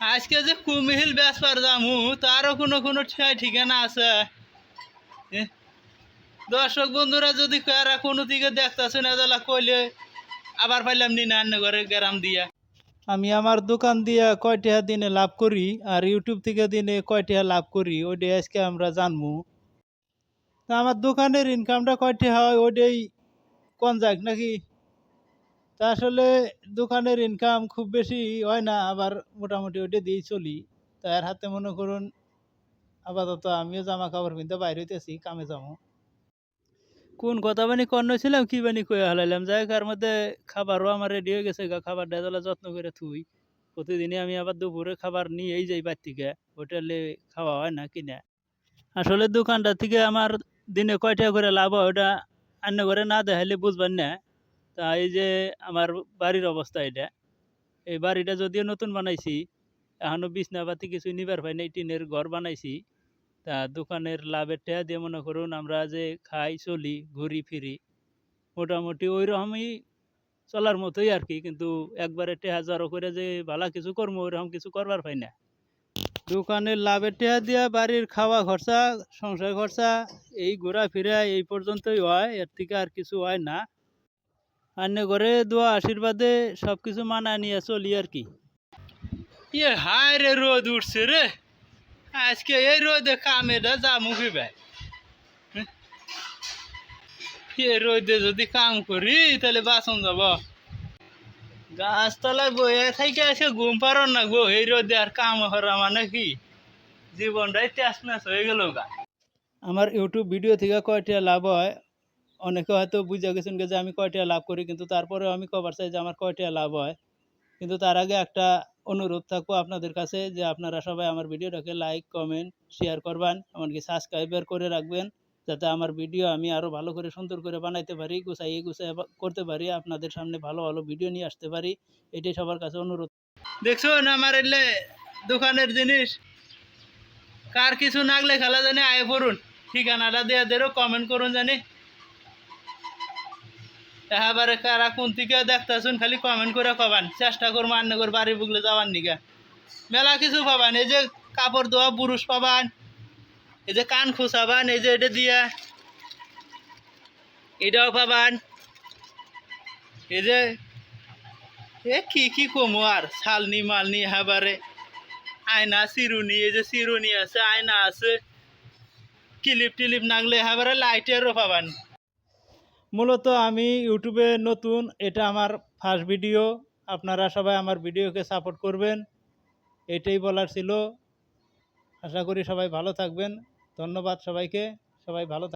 আজকে যে কুমিহিল বেসপার যামু তারও কোনো কোনো ঠিকানা আছে? দর্শক বন্ধুরা, যদি কারা কোনো দিকে দেখতেছে না তাহলে কইলে আবার পাইলাম নি না ঘরে গ্রাম দিয়া আমি আমার দোকান দিয়া কয়টা দিনে লাভ করি, আর ইউটিউব থেকে দিনে কয়টা লাভ করি ওইটা আজকে আমরা জানব তা আমার দোকানের ইনকামটা কয়টা হয়, ওইটাই কোন যাক, নাকি তা আসলে দোকানের ইনকাম খুব বেশি হয় না, আবার মোটামুটি ওইটা দিয়েই চলি। তার হাতে মনে করুন, আপাতত আমিও জামা কাপড় কিনতে বাইরে হইতেছি, কামে যাব। কোন কথা বানি কর্ণ ছিলাম, কি বানি কয়ে হালাইলাম? যাই কার মধ্যে খাবারও আমার রেডি হয়ে গেছে গা, খাবার ডাজলা যত্ন করে থুই। প্রতিদিনই আমি আবার দুপুরে খাবার নিয়েই যাই বাড়ি থেকে, হোটেলে খাওয়া হয় না, কিনা। আসলে দোকানটা থেকে আমার দিনে কয়টা করে লাভ হয়, ওটা অন্য করে না দেখাইলে বুঝবেন না। তা এই যে আমার বাড়ির অবস্থা এটা, এই বাড়িটা যদিও নতুন বানাইছি, এখনও বিছনাপাতি কিছু নিবার পাই নাই, টিনের ঘর বানাইছি। তা দোকানের লাভের টাকা দিয়ে মনে করুন আমরা যে খাই, চলি, ঘুরি, ফিরি, মোটামুটি ওই রকমই চলার মতোই আর কি, কিন্তু একবারে টেহা জড়ো করে যে ভালো কিছু করব ওইরকম কিছু করবার পাই না। দোকানের লাভের টেহা দিয়া বাড়ির খাওয়া খরচা, সংসার খরচা, এই ঘোরাফেরা এই পর্যন্তই হয়, এর থেকে আর কিছু হয় না। অন্য ঘরে দোয়া আশীর্বাদে সব কিছু মানায় নিয়ে চলি আর কি। ইয়ে হায় রে রোদ উঠছে রে। আজকে এই রোদে কামেটা যামু ভাই এই রোদে যদি কাম করি তাহলে বাসন যাব গাছতলায় বয়ে থেকে এসে ঘুম পারো না গো এই রোদে আর কাম হরা মানে কি? জীবনটাই তেস মেস হয়ে গেল গা। আমার ইউটিউব ভিডিও থেকে কয়টা লাভ হয়? অনেকে হয়তো বুঝে গেছেন যে আমি কয়টা লাভ করি, কিন্তু তারপরেও আমি কবার চাই যে আমার কয়টা লাভ হয়। কিন্তু তার আগে একটা অনুরোধ থাকব আপনাদের কাছে যে আপনারা সবাই আমার ভিডিওটাকে লাইক কমেন্ট শেয়ার করবেন, এমনকি সাবস্ক্রাইবার করে রাখবেন, যাতে আমার ভিডিও আমি আরও ভালো করে সুন্দর করে বানাইতে পারি, গুছাইয়ে গুছাই করতে পারি, আপনাদের সামনে ভালো ভালো ভিডিও নিয়ে আসতে পারি, এটাই সবার কাছে অনুরোধ। দেখছ না আমার এলে দোকানের জিনিস? কার কিছু নাগলে খেলা জানি আয় পড়ুন। ঠিকানাটা দেওয়া দেরও কমেন্ট করুন জানি। এবারে কারা কোন থেকে দেখতেছুন খালি কমেন্ট করে কবান। চেষ্টা করব আন্নগর বাড়ি বুগলে যাওয়ার নিগা। মেলা কিছু পাবান, এই যে কাপড় ধোয়া, পুরুষ পাবান, এই যে কান খুসাবান এই যে এটা দিয়া, এটাও পাবান। এই যে, এ কি কি কমো আর? শালনি মালনি হাবারে আয়না, চিরুনি, এই যে চিরুনি আছে, আয়না আছে। ক্লিপ টিলিপ নাগলে হাবারে লাইটেরও পাবান। মূলত আমি ইউটিউবে নতুন, এটা আমার ফার্স্ট ভিডিও আপনারা সবাই আমার ভিডিওকে সাপোর্ট করবেন। এটাই বলার ছিল। আশা করি সবাই ভালো থাকবেন। ধন্যবাদ সবাইকে। সবাই ভালো